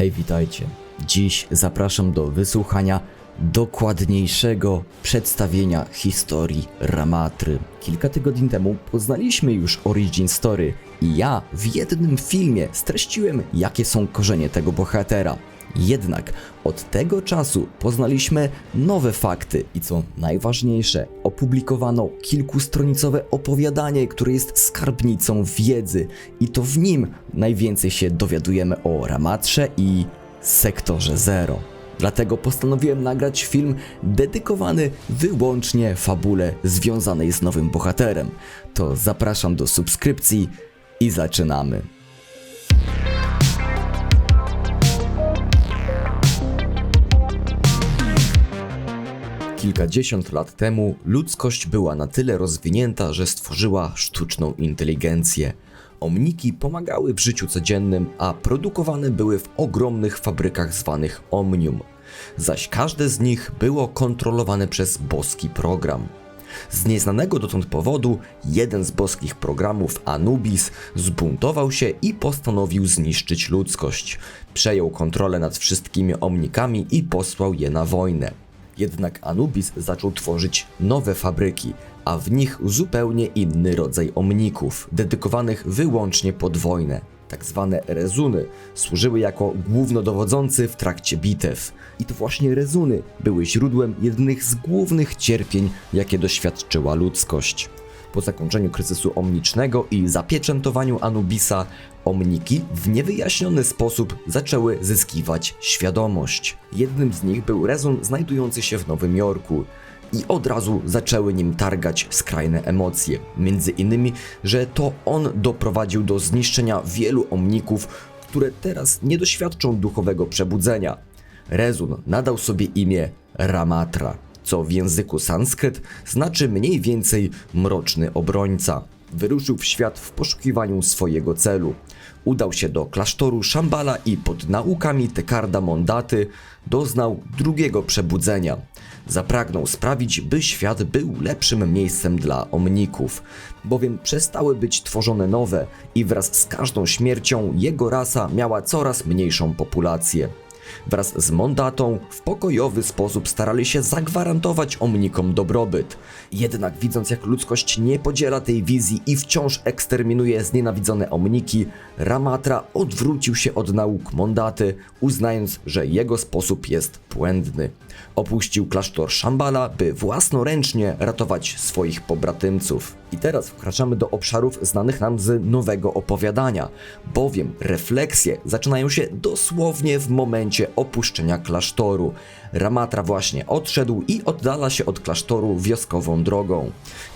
Hej, witajcie. Dziś zapraszam do wysłuchania dokładniejszego przedstawienia historii Ramatry. Kilka tygodni temu poznaliśmy już origin story i ja w jednym filmie streściłem, jakie są korzenie tego bohatera. Jednak od tego czasu poznaliśmy nowe fakty i co najważniejsze, opublikowano kilkustronicowe opowiadanie, które jest skarbnicą wiedzy i to w nim najwięcej się dowiadujemy o Ramatrze i sektorze Zero. Dlatego postanowiłem nagrać film dedykowany wyłącznie fabule związanej z nowym bohaterem. To zapraszam do subskrypcji i zaczynamy. Kilkadziesiąt lat temu ludzkość była na tyle rozwinięta, że stworzyła sztuczną inteligencję. Omniki pomagały w życiu codziennym, a produkowane były w ogromnych fabrykach zwanych Omnium. Zaś każde z nich było kontrolowane przez boski program. Z nieznanego dotąd powodu jeden z boskich programów, Anubis, zbuntował się i postanowił zniszczyć ludzkość. Przejął kontrolę nad wszystkimi omnikami i posłał je na wojnę. Jednak Anubis zaczął tworzyć nowe fabryki, a w nich zupełnie inny rodzaj omników, dedykowanych wyłącznie pod wojnę. Tak zwane rezuny służyły jako głównodowodzący w trakcie bitew. I to właśnie rezuny były źródłem jednych z głównych cierpień, jakie doświadczyła ludzkość. Po zakończeniu kryzysu omnicznego i zapieczętowaniu Anubisa, omniki w niewyjaśniony sposób zaczęły zyskiwać świadomość. Jednym z nich był rezon znajdujący się w Nowym Jorku. I od razu zaczęły nim targać skrajne emocje. Między innymi, że to on doprowadził do zniszczenia wielu omników, które teraz nie doświadczą duchowego przebudzenia. Rezun nadał sobie imię Ramatra co w języku sanskryt znaczy mniej więcej mroczny obrońca. Wyruszył w świat w poszukiwaniu swojego celu. Udał się do klasztoru Shambhala i pod naukami Tekarda Mondaty doznał drugiego przebudzenia. Zapragnął sprawić, by świat był lepszym miejscem dla omników, bowiem przestały być tworzone nowe i wraz z każdą śmiercią jego rasa miała coraz mniejszą populację. Wraz z Mondatą w pokojowy sposób starali się zagwarantować omnikom dobrobyt. Jednak widząc jak ludzkość nie podziela tej wizji i wciąż eksterminuje znienawidzone omniki, Ramatra odwrócił się od nauk Mondaty, uznając, że jego sposób jest błędny. Opuścił klasztor Shambhala, by własnoręcznie ratować swoich pobratymców. I teraz wkraczamy do obszarów znanych nam z nowego opowiadania, bowiem refleksje zaczynają się dosłownie w momencie opuszczenia klasztoru. Ramatra właśnie odszedł i oddala się od klasztoru wioskową drogą.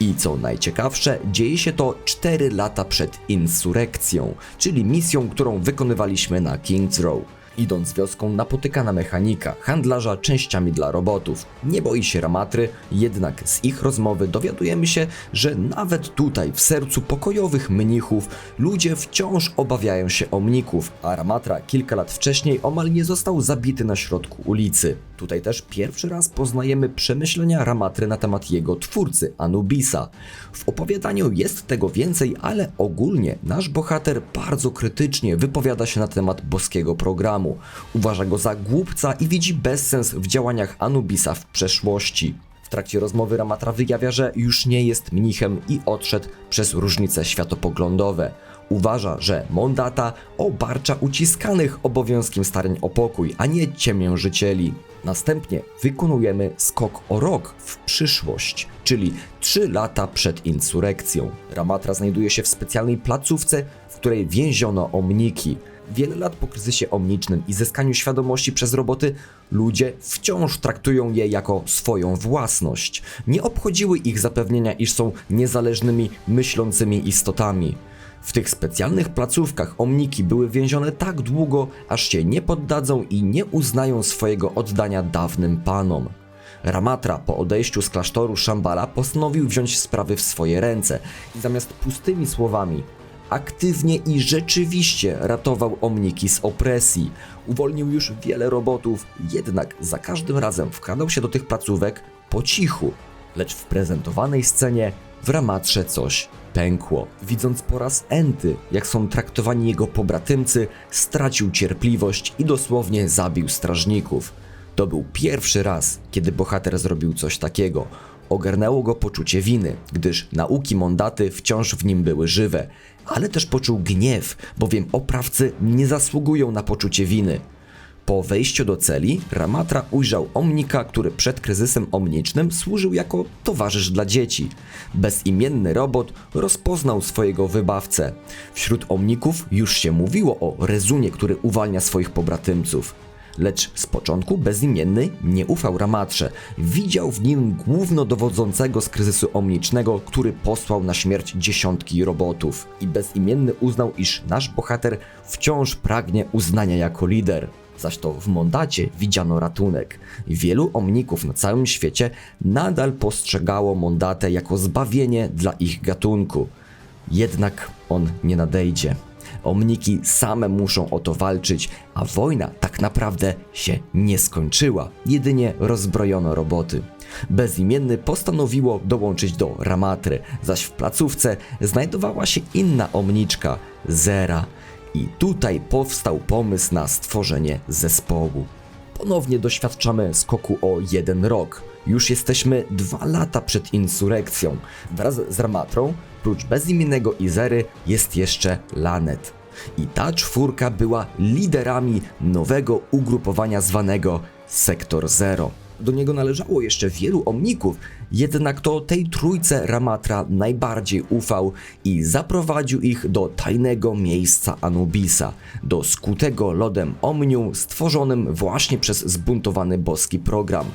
I co najciekawsze, dzieje się to 4 lata przed insurekcją, czyli misją, którą wykonywaliśmy na King's Row. Idąc wioską napotykana mechanika, handlarza częściami dla robotów. Nie boi się Ramatry, jednak z ich rozmowy dowiadujemy się, że nawet tutaj, w sercu pokojowych mnichów, ludzie wciąż obawiają się omników, a Ramatra kilka lat wcześniej omal nie został zabity na środku ulicy. Tutaj też pierwszy raz poznajemy przemyślenia Ramatry na temat jego twórcy, Anubisa. W opowiadaniu jest tego więcej, ale ogólnie nasz bohater bardzo krytycznie wypowiada się na temat boskiego programu. Uważa go za głupca i widzi bezsens w działaniach Anubisa w przeszłości. W trakcie rozmowy Ramatra wyjawia, że już nie jest mnichem i odszedł przez różnice światopoglądowe. Uważa, że Mondata obarcza uciskanych obowiązkiem starań o pokój, a nie ciemiężycieli. Następnie wykonujemy skok o rok w przyszłość, czyli 3 lata przed insurekcją. Ramatra znajduje się w specjalnej placówce, w której więziono omniki. Wiele lat po kryzysie omnicznym i zyskaniu świadomości przez roboty, ludzie wciąż traktują je jako swoją własność. Nie obchodziły ich zapewnienia, iż są niezależnymi, myślącymi istotami. W tych specjalnych placówkach omniki były więzione tak długo, aż się nie poddadzą i nie uznają swojego oddania dawnym panom. Ramatra po odejściu z klasztoru Shambhala postanowił wziąć sprawy w swoje ręce i zamiast pustymi słowami aktywnie i rzeczywiście ratował omniki z opresji. Uwolnił już wiele robotów, jednak za każdym razem wkradał się do tych placówek po cichu. Lecz w prezentowanej scenie w Ramatrze coś pękło. Widząc po raz enty, jak są traktowani jego pobratymcy, stracił cierpliwość i dosłownie zabił strażników. To był pierwszy raz, kiedy bohater zrobił coś takiego. Ogarnęło go poczucie winy, gdyż nauki Mondaty wciąż w nim były żywe, ale też poczuł gniew, bowiem oprawcy nie zasługują na poczucie winy. Po wejściu do celi, Ramatra ujrzał Omnika, który przed kryzysem omnicznym służył jako towarzysz dla dzieci. Bezimienny robot rozpoznał swojego wybawcę. Wśród Omników już się mówiło o Rezunie, który uwalnia swoich pobratymców. Lecz z początku bezimienny nie ufał Ramatrze. Widział w nim głównodowodzącego z kryzysu omnicznego, który posłał na śmierć dziesiątki robotów. I bezimienny uznał, iż nasz bohater wciąż pragnie uznania jako lider. Zaś to w Mondacie widziano ratunek. Wielu omników na całym świecie nadal postrzegało Mondatę jako zbawienie dla ich gatunku. Jednak on nie nadejdzie. Omniki same muszą o to walczyć, a wojna tak naprawdę się nie skończyła. Jedynie rozbrojono roboty. Bezimienny postanowiło dołączyć do Ramatry, zaś w placówce znajdowała się inna omniczka, Zera. I tutaj powstał pomysł na stworzenie zespołu. Ponownie doświadczamy skoku o jeden rok. Już jesteśmy dwa lata przed insurekcją. Wraz z Ramatrą, prócz bezimiennego Izery, jest jeszcze Lanet. I ta czwórka była liderami nowego ugrupowania zwanego Sektor Zero. Do niego należało jeszcze wielu omników, jednak to tej trójce Ramatra najbardziej ufał i zaprowadził ich do tajnego miejsca Anubisa, do skutego lodem Omnium stworzonym właśnie przez zbuntowany boski program.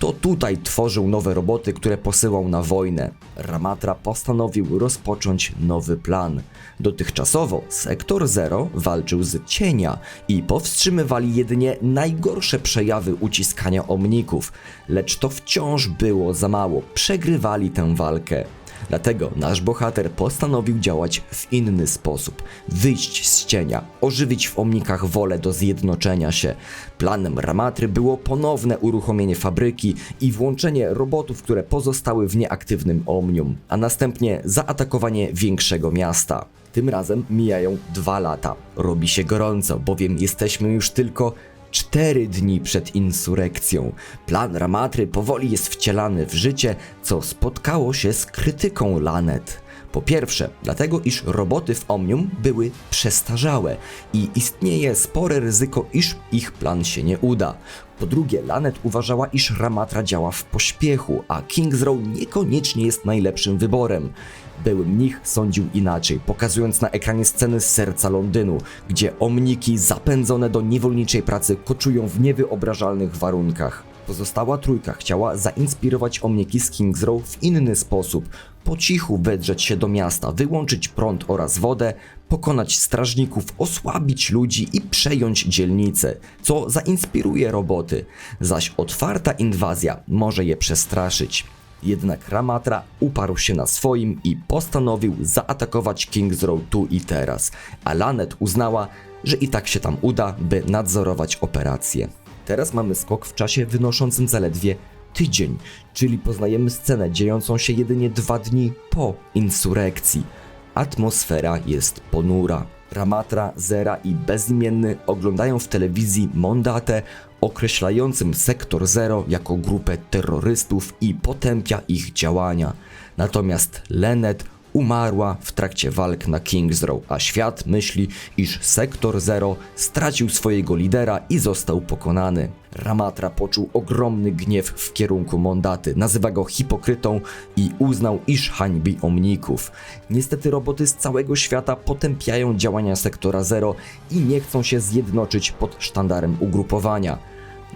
To tutaj tworzył nowe roboty, które posyłał na wojnę. Ramatra postanowił rozpocząć nowy plan. Dotychczasowo Sektor Zero walczył z cienia i powstrzymywali jedynie najgorsze przejawy uciskania omników, lecz to wciąż było za mało. Przegrywali tę walkę. Dlatego nasz bohater postanowił działać w inny sposób. Wyjść z cienia, ożywić w omnikach wolę do zjednoczenia się. Planem Ramatry było ponowne uruchomienie fabryki i włączenie robotów, które pozostały w nieaktywnym omnium, a następnie zaatakowanie większego miasta. Tym razem mijają dwa lata. Robi się gorąco, bowiem jesteśmy już tylko Cztery dni przed insurekcją. Plan Ramatry powoli jest wcielany w życie, co spotkało się z krytyką Lanet. Po pierwsze, dlatego iż roboty w Omnium były przestarzałe i istnieje spore ryzyko, iż ich plan się nie uda. Po drugie, Lanet uważała, iż Ramatra działa w pośpiechu, a King's Row niekoniecznie jest najlepszym wyborem. Były mnich sądził inaczej, pokazując na ekranie sceny z serca Londynu, gdzie omniki zapędzone do niewolniczej pracy koczują w niewyobrażalnych warunkach. Pozostała trójka chciała zainspirować omniki z King's Row w inny sposób. Po cichu wedrzeć się do miasta, wyłączyć prąd oraz wodę, pokonać strażników, osłabić ludzi i przejąć dzielnicę, co zainspiruje roboty, zaś otwarta inwazja może je przestraszyć. Jednak Ramatra uparł się na swoim i postanowił zaatakować King's Row tu i teraz, a Lanet uznała, że i tak się tam uda, by nadzorować operację. Teraz mamy skok w czasie wynoszącym zaledwie tydzień, czyli poznajemy scenę dziejącą się jedynie dwa dni po insurekcji. Atmosfera jest ponura. Ramatra, Zera i Bezimienny oglądają w telewizji Mondatę określającym Sektor Zero jako grupę terrorystów i potępia ich działania. Natomiast Lenet umarła w trakcie walk na King's Row, a świat myśli, iż Sektor Zero stracił swojego lidera i został pokonany. Ramatra poczuł ogromny gniew w kierunku Mondaty, nazywa go hipokrytą i uznał, iż hańbi omników. Niestety roboty z całego świata potępiają działania Sektora Zero i nie chcą się zjednoczyć pod sztandarem ugrupowania.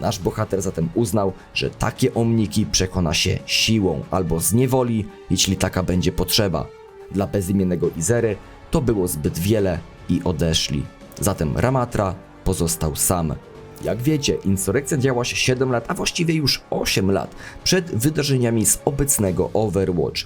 Nasz bohater zatem uznał, że takie omniki przekona się siłą albo zniewoli, jeśli taka będzie potrzeba. Dla bezimiennego Izery to było zbyt wiele i odeszli. Zatem Ramatra pozostał sam. Jak wiecie, insurekcja działa się 7 lat, a właściwie już 8 lat przed wydarzeniami z obecnego Overwatch.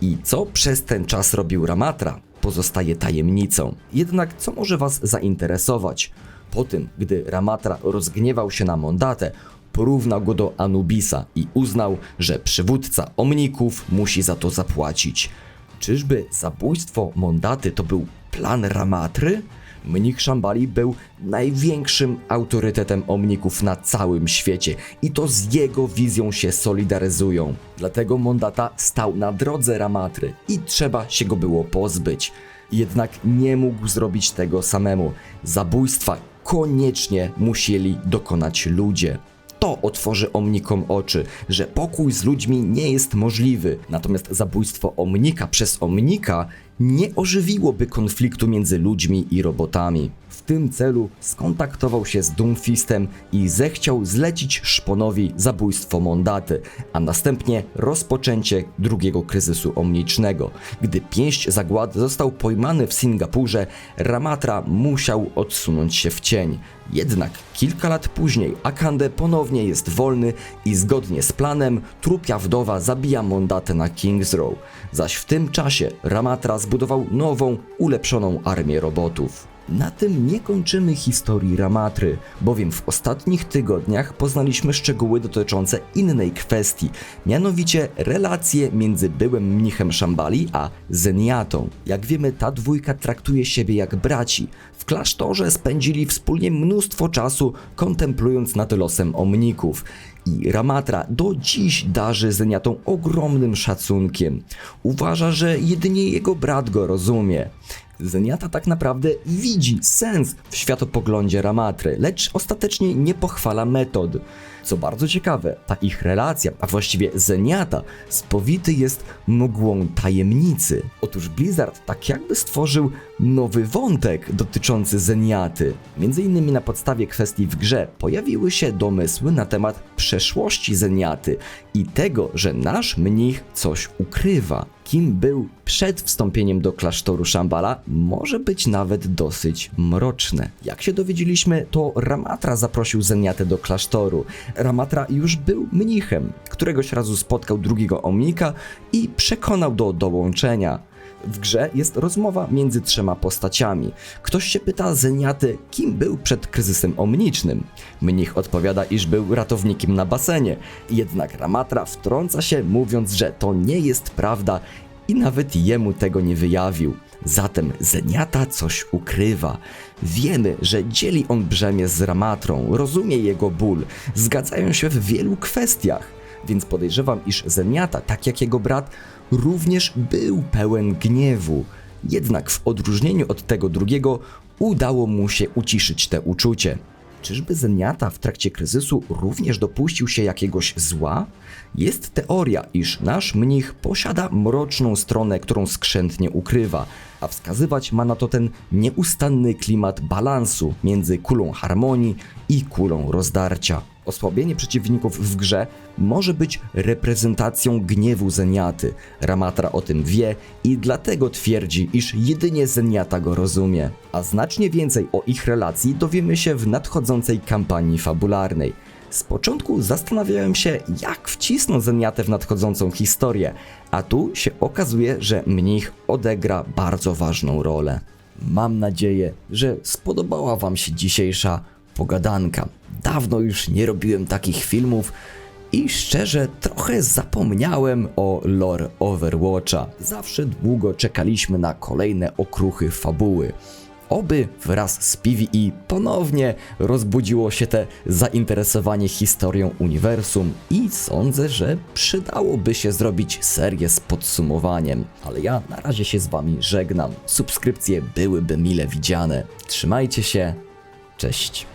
I co przez ten czas robił Ramatra, pozostaje tajemnicą. Jednak co może Was zainteresować? Po tym, gdy Ramatra rozgniewał się na Mondatę, porównał go do Anubisa i uznał, że przywódca Omników musi za to zapłacić. Czyżby zabójstwo Mondaty to był plan Ramatry? Mnich Szambali był największym autorytetem omników na całym świecie i to z jego wizją się solidaryzują. Dlatego Mondata stał na drodze Ramatry i trzeba się go było pozbyć. Jednak nie mógł zrobić tego samemu. Zabójstwa koniecznie musieli dokonać ludzie. To otworzy omnikom oczy, że pokój z ludźmi nie jest możliwy. Natomiast zabójstwo omnika przez omnika nie ożywiłoby konfliktu między ludźmi i robotami. W tym celu skontaktował się z Doomfistem i zechciał zlecić Szponowi zabójstwo Mondaty, a następnie rozpoczęcie drugiego kryzysu omnicznego. Gdy pięść zagłady został pojmany w Singapurze, Ramatra musiał odsunąć się w cień. Jednak kilka lat później Akande ponownie jest wolny i zgodnie z planem trupia wdowa zabija Mondatę na King's Row, zaś w tym czasie Ramatra zbudował nową, ulepszoną armię robotów. Na tym nie kończymy historii Ramatry, bowiem w ostatnich tygodniach poznaliśmy szczegóły dotyczące innej kwestii, mianowicie relacje między byłym mnichem Szambali a Zeniatą. Jak wiemy, ta dwójka traktuje siebie jak braci. W klasztorze spędzili wspólnie mnóstwo czasu kontemplując nad losem omników. I Ramatra do dziś darzy Zeniatą ogromnym szacunkiem. Uważa, że jedynie jego brat go rozumie. Zeniata tak naprawdę widzi sens w światopoglądzie Ramatry, lecz ostatecznie nie pochwala metod. Co bardzo ciekawe, ta ich relacja, a właściwie Zeniata, spowity jest mgłą tajemnicy. Otóż Blizzard tak jakby stworzył nowy wątek dotyczący Zeniaty. Między innymi na podstawie kwestii w grze pojawiły się domysły na temat przeszłości Zeniaty i tego, że nasz mnich coś ukrywa. Kim był przed wstąpieniem do klasztoru Szambala, może być nawet dosyć mroczne. Jak się dowiedzieliśmy, to Ramatra zaprosił Zeniatę do klasztoru. Ramatra już był mnichem. Któregoś razu spotkał drugiego omnika i przekonał do dołączenia. W grze jest rozmowa między trzema postaciami. Ktoś się pyta Zeniaty, kim był przed kryzysem omnicznym. Mnich odpowiada, iż był ratownikiem na basenie. Jednak Ramatra wtrąca się, mówiąc, że to nie jest prawda i nawet jemu tego nie wyjawił. Zatem Zeniata coś ukrywa. Wiemy, że dzieli on brzemię z Ramatrą, rozumie jego ból, zgadzają się w wielu kwestiach. Więc podejrzewam, iż Zeniata, tak jak jego brat, również był pełen gniewu. Jednak w odróżnieniu od tego drugiego udało mu się uciszyć te uczucie. Czyżby Zeniata w trakcie kryzysu również dopuścił się jakiegoś zła? Jest teoria, iż nasz mnich posiada mroczną stronę, którą skrzętnie ukrywa, a wskazywać ma na to ten nieustanny klimat balansu między kulą harmonii i kulą rozdarcia. Osłabienie przeciwników w grze może być reprezentacją gniewu Zeniaty. Ramatra o tym wie i dlatego twierdzi, iż jedynie Zeniata go rozumie. A znacznie więcej o ich relacji dowiemy się w nadchodzącej kampanii fabularnej. Z początku zastanawiałem się, jak wcisnąć Zeniatę w nadchodzącą historię, a tu się okazuje, że mnich odegra bardzo ważną rolę. Mam nadzieję, że spodobała Wam się dzisiejsza pogadanka. Dawno już nie robiłem takich filmów i szczerze trochę zapomniałem o lore Overwatcha. Zawsze długo czekaliśmy na kolejne okruchy fabuły. Oby wraz z PvE ponownie rozbudziło się te zainteresowanie historią uniwersum i sądzę, że przydałoby się zrobić serię z podsumowaniem. Ale ja na razie się z wami żegnam. Subskrypcje byłyby mile widziane. Trzymajcie się. Cześć.